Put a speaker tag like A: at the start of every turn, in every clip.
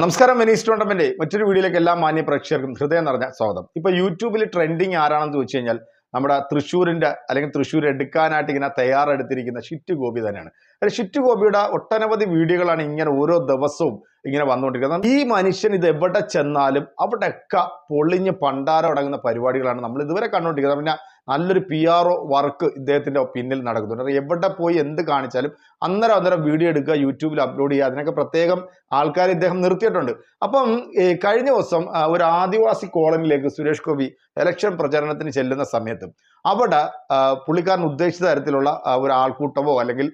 A: നമസ്കാരം വെനീസ് ടോണ്ടമെന്റ് മറ്റൊരു വീഡിയോയിലേക്ക് എല്ലാ മാന്യ പ്രേക്ഷകർക്കും ഹൃദയം നിറഞ്ഞ സ്വാഗതം. ഇപ്പൊ യൂട്യൂബിൽ ട്രെൻഡിങ് ആരാണെന്ന് ചോദിച്ചു കഴിഞ്ഞാൽ നമ്മുടെ തൃശ്ശൂരിന്റെ അല്ലെങ്കിൽ തൃശ്ശൂർ എടുക്കാനായിട്ട് ഇങ്ങനെ തയ്യാറെടുത്തിരിക്കുന്ന ഷിറ്റ് ഗോപി തന്നെയാണ്. അതായത് ഷിറ്റ് ഗോപിയുടെ ഒട്ടനവധി വീഡിയോകളാണ് ഇങ്ങനെ ഓരോ ദിവസവും ഇങ്ങനെ വന്നുകൊണ്ടിരിക്കുന്നത്. ഈ മനുഷ്യൻ ഇത് എവിടെ ചെന്നാലും അവിടെയൊക്കെ പൊളിഞ്ഞ് പണ്ടാരം അടങ്ങുന്ന പരിപാടികളാണ് നമ്മൾ ഇതുവരെ കണ്ടുകൊണ്ടിരിക്കുന്നത്. പിന്നെ നല്ലൊരു പി ആർ ഒ വർക്ക് ഇദ്ദേഹത്തിന്റെ പിന്നിൽ നടക്കുന്നുണ്ട് എവിടെ പോയി എന്ത് കാണിച്ചാലും അന്നേരം അന്നേരം വീഡിയോ എടുക്കുക യൂട്യൂബിൽ അപ്ലോഡ് ചെയ്യുക അതിനൊക്കെ പ്രത്യേകം ആൾക്കാർ ഇദ്ദേഹം നിർത്തിയിട്ടുണ്ട്. അപ്പം കഴിഞ്ഞ ദിവസം ഒരു ആദിവാസി കോളനിയിലേക്ക് സുരേഷ് ഗോപി ഇലക്ഷൻ പ്രചരണത്തിന് ചെല്ലുന്ന സമയത്ത് അവിടെ പുള്ളിക്കാരൻ ഉദ്ദേശിച്ച തരത്തിലുള്ള ഒരു ആൾക്കൂട്ടമോ അല്ലെങ്കിൽ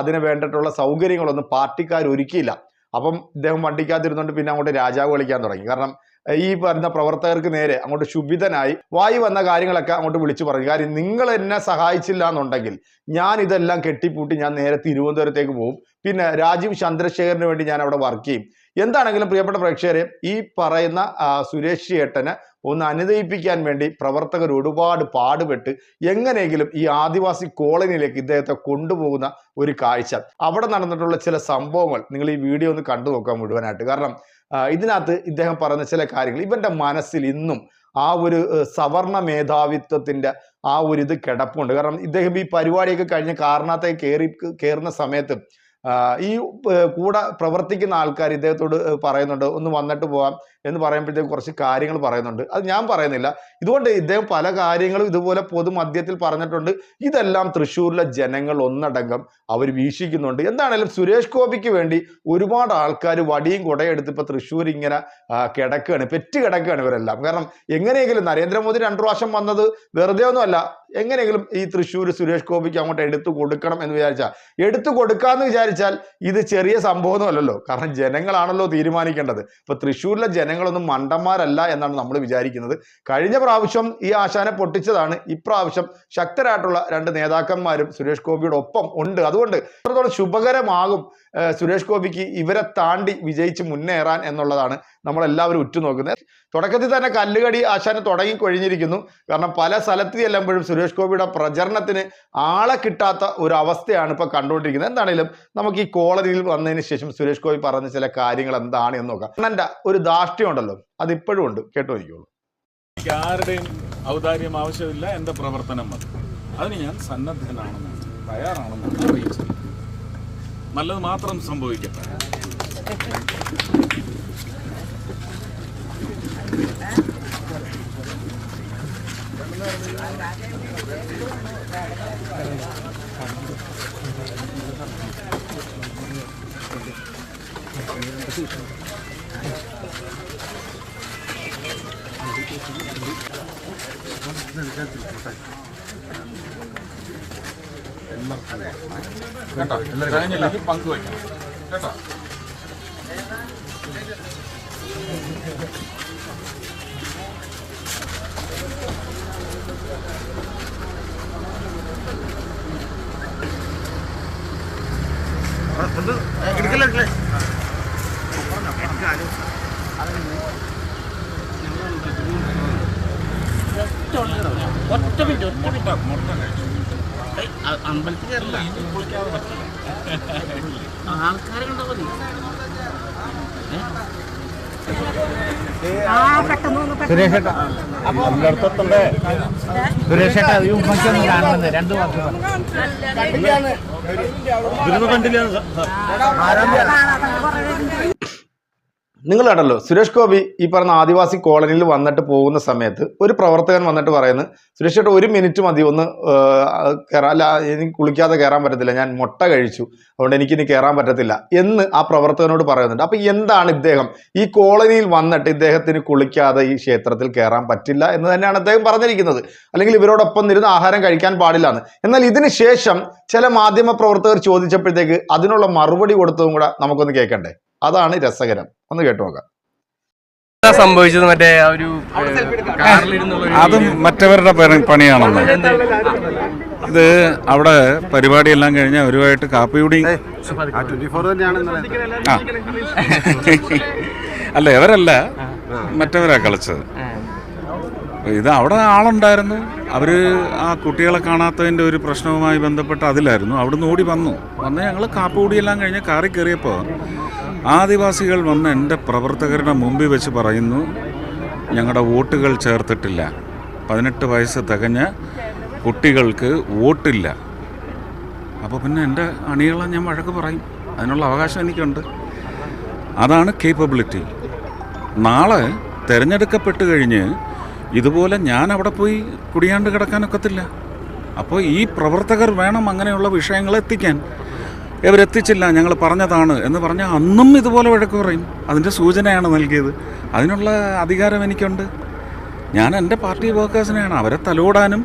A: അതിന് വേണ്ടിയിട്ടുള്ള സൗകര്യങ്ങളൊന്നും പാർട്ടിക്കാർ ഒരുക്കിയില്ല. അപ്പം ഇദ്ദേഹം വണ്ടിക്കകത്തിരുന്നുകൊണ്ട് പിന്നെ അങ്ങോട്ട് രാജാവ് കളിക്കാൻ തുടങ്ങി. കാരണം ഈ പറഞ്ഞ പ്രവർത്തകർക്ക് നേരെ അങ്ങോട്ട് ശുഭിതനായി വായി വന്ന കാര്യങ്ങളൊക്കെ അങ്ങോട്ട് വിളിച്ചു പറഞ്ഞു കാര്യം നിങ്ങൾ എന്നെ സഹായിച്ചില്ല എന്നുണ്ടെങ്കിൽ ഞാൻ ഇതെല്ലാം കെട്ടിപ്പൂട്ടി ഞാൻ നേരെ തിരുവനന്തപുരത്തേക്ക് പോകും പിന്നെ രാജീവ് ചന്ദ്രശേഖരന് വേണ്ടി ഞാൻ അവിടെ വർക്ക് ചെയ്യും. എന്താണെങ്കിലും പ്രിയപ്പെട്ട പ്രേക്ഷകരെ ഈ പറയുന്ന സുരേഷ് ചേട്ടനെ ഒന്ന് അനുദയിപ്പിക്കാൻ വേണ്ടി പ്രവർത്തകർ ഒരുപാട് പാടുപെട്ട് എങ്ങനെയെങ്കിലും ഈ ആദിവാസി കോളനിയിലേക്ക് ഇദ്ദേഹത്തെ കൊണ്ടുപോകുന്ന ഒരു കാഴ്ച. അവിടെ നടന്നിട്ടുള്ള ചില സംഭവങ്ങൾ നിങ്ങൾ ഈ വീഡിയോ ഒന്ന് കണ്ടു നോക്കാൻ മുഴുവനായിട്ട്. കാരണം ഇതിനകത്ത് ഇദ്ദേഹം പറയുന്ന ചില കാര്യങ്ങൾ ഇവന്റെ മനസ്സിൽ ഇന്നും ആ ഒരു സവർണ മേധാവിത്വത്തിന്റെ ആ ഒരു ഇത് കിടപ്പുണ്ട്. കാരണം ഇദ്ദേഹം ഈ പരിപാടിയൊക്കെ കഴിഞ്ഞ് കാരണത്തേക്ക് കയറി കയറുന്ന സമയത്ത് ഈ കൂടെ പ്രവർത്തിക്കുന്ന ആൾക്കാർ ഇദ്ദേഹത്തോട് പറയുന്നുണ്ട് ഒന്ന് വന്നിട്ട് പോവാം. എന്ന് പറയുമ്പോഴത്തേക്ക് കുറച്ച് കാര്യങ്ങൾ പറയുന്നുണ്ട്. അത് ഞാൻ പറയുന്നില്ല. ഇതുകൊണ്ട് ഇദ്ദേഹം പല കാര്യങ്ങളും ഇതുപോലെ പൊതുമധ്യത്തിൽ പറഞ്ഞിട്ടുണ്ട്. ഇതെല്ലാം തൃശ്ശൂരിലെ ജനങ്ങൾ ഒന്നടങ്കം അവർ വീക്ഷിക്കുന്നുണ്ട്. എന്താണേലും സുരേഷ് ഗോപിക്ക് വേണ്ടി ഒരുപാട് ആൾക്കാർ വടിയും കുടയെടുത്ത് ഇപ്പൊ തൃശ്ശൂർ ഇങ്ങനെ കിടക്കുകയാണ് പെറ്റ് കിടക്കുകയാണ് ഇവരെല്ലാം. കാരണം എങ്ങനെയെങ്കിലും നരേന്ദ്രമോദി രണ്ടു പ്രാവശ്യം വന്നത് വെറുതെ ഒന്നുമല്ല എങ്ങനെയെങ്കിലും ഈ തൃശ്ശൂർ സുരേഷ് ഗോപിക്ക് അങ്ങോട്ട് എടുത്തു കൊടുക്കണം എന്ന് വിചാരിച്ചാൽ എടുത്തു കൊടുക്കാന്ന് വിചാരിച്ചാൽ ഇത് ചെറിയ സംഭവമൊന്നുമല്ലല്ലോ കാരണം ജനങ്ങളാണല്ലോ തീരുമാനിക്കേണ്ടത്. ഇപ്പൊ തൃശ്ശൂരിലെ ജനങ്ങളൊന്നും മണ്ടന്മാരല്ല എന്നാണ് നമ്മൾ വിചാരിക്കുന്നത്. കഴിഞ്ഞ പ്രാവശ്യം ഈ ആശാനെ പൊട്ടിച്ചതാണ്. ഇപ്രാവശ്യം ശക്തരായിട്ടുള്ള രണ്ട് നേതാക്കന്മാരും സുരേഷ് ഗോപിയുടെ ഒപ്പം ഉണ്ട്. അതുകൊണ്ട് എത്രത്തോളം ശുഭകരമാകും സുരേഷ് ഗോപിക്ക് ഇവരെ താണ്ടി വിജയിച്ച് മുന്നേറാൻ എന്നുള്ളതാണ് നമ്മളെല്ലാവരും ഉറ്റുനോക്കുന്നത്. തുടക്കത്തിൽ തന്നെ കല്ലുകടി ആശാന് തുടങ്ങിക്കഴിഞ്ഞിരിക്കുന്നു കാരണം പല സ്ഥലത്ത് ചെല്ലുമ്പോഴും സുരേഷ് ഗോപിയുടെ പ്രചരണത്തിന് ആളെ കിട്ടാത്ത ഒരു അവസ്ഥയാണ് ഇപ്പോൾ കണ്ടുകൊണ്ടിരിക്കുന്നത്. എന്താണെങ്കിലും നമുക്ക് ഈ കോളനിയിൽ വന്നതിന് ശേഷം സുരേഷ് ഗോപി പറഞ്ഞ ചില കാര്യങ്ങൾ എന്താണ് എന്ന് നോക്കാം. കണ്ണന്റെ ഒരു ധാർഷ്ട്യം ഉണ്ടല്ലോ അത് ഇപ്പോഴും ഉണ്ട്. കേട്ടോ ഇരിക്കുള്ളൂ
B: ആരുടെയും ഔദാര്യം ആവശ്യമില്ല എന്റെ പ്രവർത്തനം മതി. അതിന് ഞാൻ സന്നദ്ധനാണെന്ന് തയ്യാറാണെന്ന് അറിയിച്ചു. നല്ലത് മാത്രം സംഭവിക്കട്ടെ കേട്ടോ? കഴിഞ്ഞില്ലെങ്കിൽ പങ്കുവയ്ക്കണം കേട്ടോ?
C: ഒറ്റ മിനിറ്റ് ഒറ്റ മിനിറ്റ്.
B: മുട്ട മുട്ട കഴിച്ചു.
C: അമ്പലത്തിൽ കയറില്ല ആൾക്കാരെ കണ്ടാ മതി
D: സുരേഷേട്ടാ ഈ ഉമ്മയ്ക്കൊന്ന് കാണുന്നത് രണ്ടു വർഷം
A: നിങ്ങൾ കണ്ടല്ലോ സുരേഷ് ഗോപി ഈ പറഞ്ഞ ആദിവാസി കോളനിയിൽ വന്നിട്ട് പോകുന്ന സമയത്ത് ഒരു പ്രവർത്തകൻ വന്നിട്ട് പറയുന്നത് സുരേഷ് ചേട്ടാ ഒരു മിനിറ്റ് മതി ഒന്ന് കയറാൻ എനിക്ക് കുളിക്കാതെ കയറാൻ പറ്റത്തില്ല ഞാൻ മുട്ട കഴിച്ചു അതുകൊണ്ട് എനിക്കിനി കയറാൻ പറ്റത്തില്ല എന്ന് ആ പ്രവർത്തകനോട് പറയുന്നുണ്ട്. അപ്പൊ എന്താണ് ഇദ്ദേഹം? ഈ കോളനിയിൽ വന്നിട്ട് ഇദ്ദേഹത്തിന് കുളിക്കാതെ ഈ ക്ഷേത്രത്തിൽ കയറാൻ പറ്റില്ല എന്ന് തന്നെയാണ് അദ്ദേഹം പറഞ്ഞിരിക്കുന്നത്. അല്ലെങ്കിൽ ഇവരോടൊപ്പം ഇരുന്ന് ആഹാരം കഴിക്കാൻ പാടില്ല എന്ന് എന്നാൽ ഇതിന് ശേഷം ചില മാധ്യമ പ്രവർത്തകർ ചോദിച്ചപ്പോഴത്തേക്ക് അതിനുള്ള മറുപടി കൊടുത്തതും കൂടെ നമുക്കൊന്ന് കേൾക്കണ്ടേ? അതാണ് രസകരം. ഒന്ന് കേട്ടു നോക്കാം.
E: സംഭവിച്ചത്? മറ്റേ ആ ഒരു
F: അതും മറ്റവരുടെ പണിയാണെന്ന്. ഇത് അവിടെ പരിപാടിയെല്ലാം കഴിഞ്ഞ് അവരുമായിട്ട് കാപ്പിയുടി ആ അല്ല ഇവരല്ല. മറ്റവരാ കളിച്ചത്. ഇത് അവിടെ ആളുണ്ടായിരുന്നു. അവർ ആ കുട്ടികളെ കാണാത്തതിന്റെ ഒരു പ്രശ്നവുമായി ബന്ധപ്പെട്ട് അതിലായിരുന്നു. അവിടുന്ന് ഓടി വന്നു. വന്ന് ഞങ്ങൾ കാപ്പുകൂടിയെല്ലാം കഴിഞ്ഞ് കാറി കയറിയപ്പോൾ ആദിവാസികൾ വന്ന് എന്റെ പ്രവർത്തകരുടെ മുമ്പിൽ വെച്ച് പറയുന്നു ഞങ്ങളുടെ വോട്ടുകൾ ചേർത്തിട്ടില്ല. പതിനെട്ട് വയസ്സ് തികഞ്ഞ കുട്ടികൾക്ക് വോട്ടില്ല. അപ്പോൾ പിന്നെ എന്റെ അണികളെ ഞാൻ വഴക്ക് പറയും. അതിനുള്ള അവകാശം എനിക്കുണ്ട്. അതാണ് കേപ്പബിലിറ്റി നാളെ തിരഞ്ഞെടുക്കപ്പെട്ട് കഴിഞ്ഞ് ഇതുപോലെ ഞാൻ അവിടെ പോയി കുടിയാണ്ട് കിടക്കാനൊക്കത്തില്ല അപ്പോൾ ഈ പ്രവർത്തകർ വേണം അങ്ങനെയുള്ള വിഷയങ്ങൾ എത്തിക്കാൻ. ഇവരെത്തിച്ചില്ല ഞങ്ങൾ പറഞ്ഞതാണ് എന്ന് പറഞ്ഞാൽ അന്നും ഇതുപോലെ വഴക്ക് പറയും. അതിന്റെ സൂചനയാണ് നൽകിയത്. അതിനുള്ള അധികാരം എനിക്കുണ്ട്. ഞാൻ എന്റെ പാർട്ടി വർക്കേഴ്സിനെയാണ്. അവരെ തലോടാനും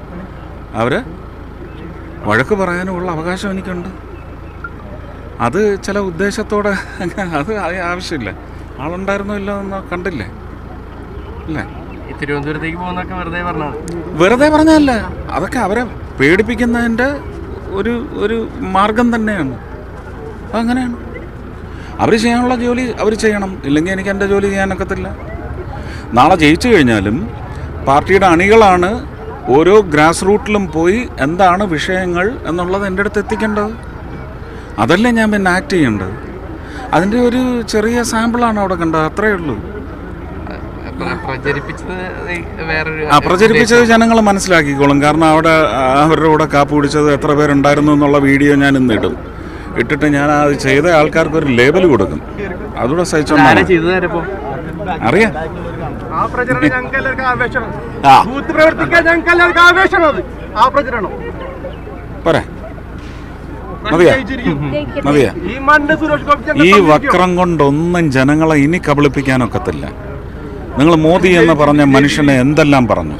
F: അവരെ വഴക്ക് പറയാനും ഉള്ള അവകാശം എനിക്കുണ്ട്. അത് ചില ഉദ്ദേശത്തോടെ അത് ആവശ്യമില്ല. ആളുണ്ടായിരുന്നോ ഇല്ല എന്ന് കണ്ടില്ലേ? അല്ലേ
E: തിരുവനന്തപുരത്തേക്ക് പോകുന്നൊക്കെ വെറുതെ പറഞ്ഞാൽ
F: വെറുതെ പറഞ്ഞല്ല അതൊക്കെ അവരെ പേടിപ്പിക്കുന്നതിന്റെ ഒരു ഒരു മാർഗം തന്നെയാണ്. അതങ്ങനെയാണ് അവർ ചെയ്യാനുള്ള ജോലി അവർ ചെയ്യണം. ഇല്ലെങ്കിൽ എനിക്ക് എന്റെ ജോലി ചെയ്യാനൊക്കത്തില്ല നാളെ ജയിച്ചു കഴിഞ്ഞാലും പാർട്ടിയുടെ അണികളാണ് ഓരോ ഗ്രാസ് റൂട്ടിലും പോയി എന്താണ് വിഷയങ്ങൾ എന്നുള്ളത് എന്റെ അടുത്ത് എത്തിക്കേണ്ടത്. അതല്ലേ ഞാൻ പിന്നെ ആക്ട് ചെയ്യേണ്ടത്. അതിന്റെ ഒരു ചെറിയ സാമ്പിളാണ് അവിടെ കണ്ടത്. അത്രയേ ഉള്ളൂ. ആ പ്രചരിപ്പിച്ചത് ജനങ്ങൾ മനസ്സിലാക്കിക്കോളും. കാരണം അവിടെ അവരുടെ കൂടെ കാപ്പ് പിടിച്ചത് എത്ര പേരുണ്ടായിരുന്നു എന്നുള്ള വീഡിയോ ഞാൻ ഇന്ന് ഇടും. ഇട്ടിട്ട് ഞാൻ അത് ചെയ്ത ആൾക്കാർക്ക് ഒരു ലേബൽ കൊടുക്കും. അതുകൂടെ
E: സഹിച്ചു
F: സഹിച്ചോണ്ടാണ് അറിയാം.
D: ആ പ്രചരണം ഞങ്ങൾക്ക് എല്ലാവർക്കും ആവേശമാണ്.
F: ആ.
D: ബൂത്ത് പ്രവർത്തിക്കാൻ ഞങ്ങൾക്ക് എല്ലാവർക്കും ആവേശമാണ് ആ പ്രചരണം.
F: പോരെ. മതിയാ? മതിയാ?
D: ഈ മണ്ണ് സുരേഷ് ഗോപി
F: ഈ വക്രം കൊണ്ടൊന്നും ജനങ്ങളെ ഇനി കബളിപ്പിക്കാനൊക്കത്തില്ല നിങ്ങൾ മോദി എന്ന് പറഞ്ഞ മനുഷ്യനെ എന്തെല്ലാം പറഞ്ഞു?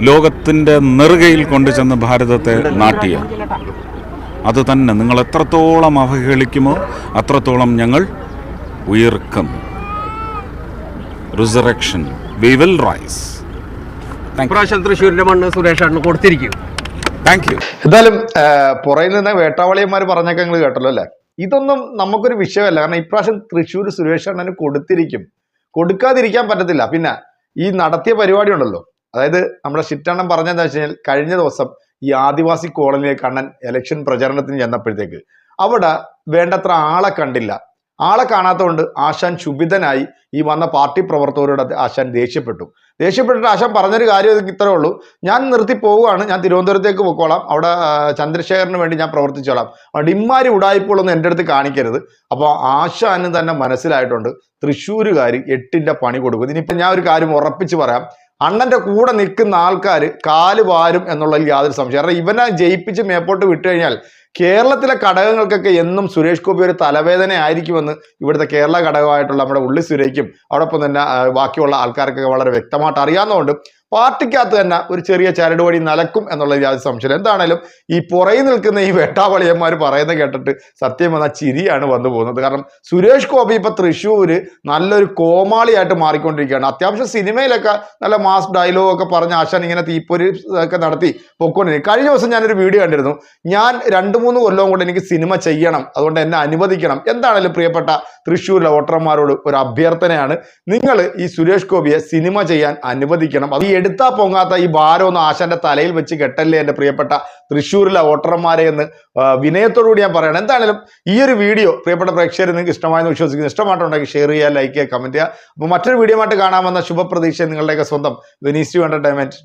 F: ലോകത്തിന്റെ നെറുകയിൽ കൊണ്ടുചെന്ന് ഭാരതത്തെ നാട്ടിയ? അത് തന്നെ. നിങ്ങൾ എത്രത്തോളം അവഹേളിക്കുമോ അത്രത്തോളം ഞങ്ങൾ ഉയർക്കും റിസറക്ഷൻ വി വിൽ റൈസ്
D: പ്രാവശ്യം തൃശ്ശൂരിന്റെ മണ്ണ് സുരേഷാണ് കൊടുത്തിരിക്കും.
F: താങ്ക് യു
A: എന്തായാലും പുറയിൽ നിന്ന് വേട്ടാവളിയന്മാർ പറഞ്ഞൊക്കെ നിങ്ങൾ കേട്ടല്ലോ അല്ലേ? ഇതൊന്നും നമുക്കൊരു വിഷയമല്ല. കാരണം ഇപ്രാവശ്യം തൃശ്ശൂർ സുരേഷ് അണ്ണന് കൊടുത്തിരിക്കും. കൊടുക്കാതിരിക്കാൻ പറ്റത്തില്ല. പിന്നെ ഈ നടത്തിയ പരിപാടി ഉണ്ടല്ലോ. അതായത് നമ്മുടെ ചിറ്റണ്ണൻ പറഞ്ഞെന്താ വെച്ച് കഴിഞ്ഞാൽ കഴിഞ്ഞ ദിവസം ഈ ആദിവാസി കോളനിയിലെ കണ്ണൻ ഇലക്ഷൻ പ്രചരണത്തിന് ചെന്നപ്പോഴത്തേക്ക്. അവിടെ വേണ്ടത്ര ആളെ കണ്ടില്ല. ആളെ കാണാത്തതുകൊണ്ട് ആശാൻ ക്ഷുഭിതനായി ഈ വന്ന പാർട്ടി പ്രവർത്തകരോട് ആശാൻ ദേഷ്യപ്പെട്ടു. ദേഷ്യപ്പെട്ടിട്ട് ആശാൻ പറഞ്ഞൊരു കാര്യം ഇത് ഇത്രേ ഉള്ളൂ. ഞാൻ നിർത്തി പോവുകയാണ്. ഞാൻ തിരുവനന്തപുരത്തേക്ക് പൊക്കോളാം. അവിടെ ചന്ദ്രശേഖരന് വേണ്ടി ഞാൻ പ്രവർത്തിച്ചോളാം. അവിടെ ഇമ്മാരി ഉടായ്പകളൊന്നും എന്റെ അടുത്ത് കാണിക്കരുത്. അപ്പോൾ ആശാന് തന്നെ മനസ്സിലായിട്ടുണ്ട് തൃശ്ശൂരുകാർ എട്ടിന്റെ പണി കൊടുക്കും. ഇനിയിപ്പോൾ ഞാൻ ഒരു കാര്യം ഉറപ്പിച്ച് പറയാം. അണ്ണന്റെ കൂടെ നിൽക്കുന്ന ആൾക്കാർ കാൽ വാരും എന്നുള്ളതിൽ യാതൊരു സംശയം കാരണം ഇവനെ ജയിപ്പിച്ച് മേപ്പോട്ട് വിട്ടു കഴിഞ്ഞാൽ കേരളത്തിലെ ഘടകങ്ങൾക്കൊക്കെ എന്നും സുരേഷ് ഗോപി ഒരു തലവേദന ആയിരിക്കുമെന്ന് ഇവിടുത്തെ കേരള ഘടകമായിട്ടുള്ള നമ്മുടെ ഉള്ളി സുരയ്ക്കും അതോടൊപ്പം തന്നെ ബാക്കിയുള്ള ആൾക്കാർക്കൊക്കെ വളരെ വ്യക്തമായിട്ട് അറിയാവുന്നതുകൊണ്ട് പാർട്ടിക്കകത്ത് തന്നെ ഒരു ചെറിയ ചരടുവടി നലക്കും എന്നുള്ള യാതൊരു സംശയം എന്താണേലും ഈ പുറയിൽ നിൽക്കുന്ന ഈ വേട്ടാവളിയന്മാർ പറയുന്നത് കേട്ടിട്ട് സത്യം വന്ന ചിരിയാണ് വന്നു പോകുന്നത്. കാരണം സുരേഷ് ഗോപി ഇപ്പൊ തൃശ്ശൂര് നല്ലൊരു കോമാളിയായിട്ട് മാറിക്കൊണ്ടിരിക്കുകയാണ്. അത്യാവശ്യം സിനിമയിലൊക്കെ നല്ല മാസ് ഡയലോഗ് ഒക്കെ പറഞ്ഞ് ആശാൻ ഇങ്ങനെ തീപ്പൊരി ഒക്കെ നടത്തി പൊക്കോണ്ടിരിക്കും കഴിഞ്ഞ ദിവസം ഞാനൊരു വീഡിയോ കണ്ടിരുന്നു. ഞാൻ രണ്ട് മൂന്ന് കൊല്ലവും കൊണ്ട് എനിക്ക് സിനിമ ചെയ്യണം അതുകൊണ്ട് എന്നെ അനുവദിക്കണം. എന്താണേലും പ്രിയപ്പെട്ട തൃശ്ശൂരിലെ വോട്ടർമാരോട് ഒരു അഭ്യർത്ഥനയാണ്. നിങ്ങൾ ഈ സുരേഷ് ഗോപിയെ സിനിമ ചെയ്യാൻ അനുവദിക്കണം. അത് ഈ എടുത്താ പൊങ്ങാത്ത ഈ ഭാരം ഒന്ന് ആശാന്റെ തലയിൽ വെച്ച് കെട്ടല്ലേ എന്റെ പ്രിയപ്പെട്ട തൃശ്ശൂരിലെ വോട്ടർമാരെ എന്ന് വിനയത്തോടുകൂടി ഞാൻ പറയണം. എന്താണേലും ഈ ഒരു വീഡിയോ പ്രിയപ്പെട്ട പ്രേക്ഷകർ നിങ്ങൾക്ക് ഇഷ്ടമായെന്ന് വിശ്വസിക്കുന്നു. ഇഷ്ടമായിട്ടുണ്ടെങ്കിൽ ഷെയർ ചെയ്യുക ലൈക്ക് ചെയ്യുക കമന്റ് ചെയ്യുക. അപ്പോൾ മറ്റൊരു വീഡിയോ ആയിട്ട് കാണാമെന്ന ശുഭപ്രതീക്ഷ നിങ്ങളുടെയൊക്കെ സ്വന്തം വിനീസ് യു എന്റർടൈൻമെന്റ്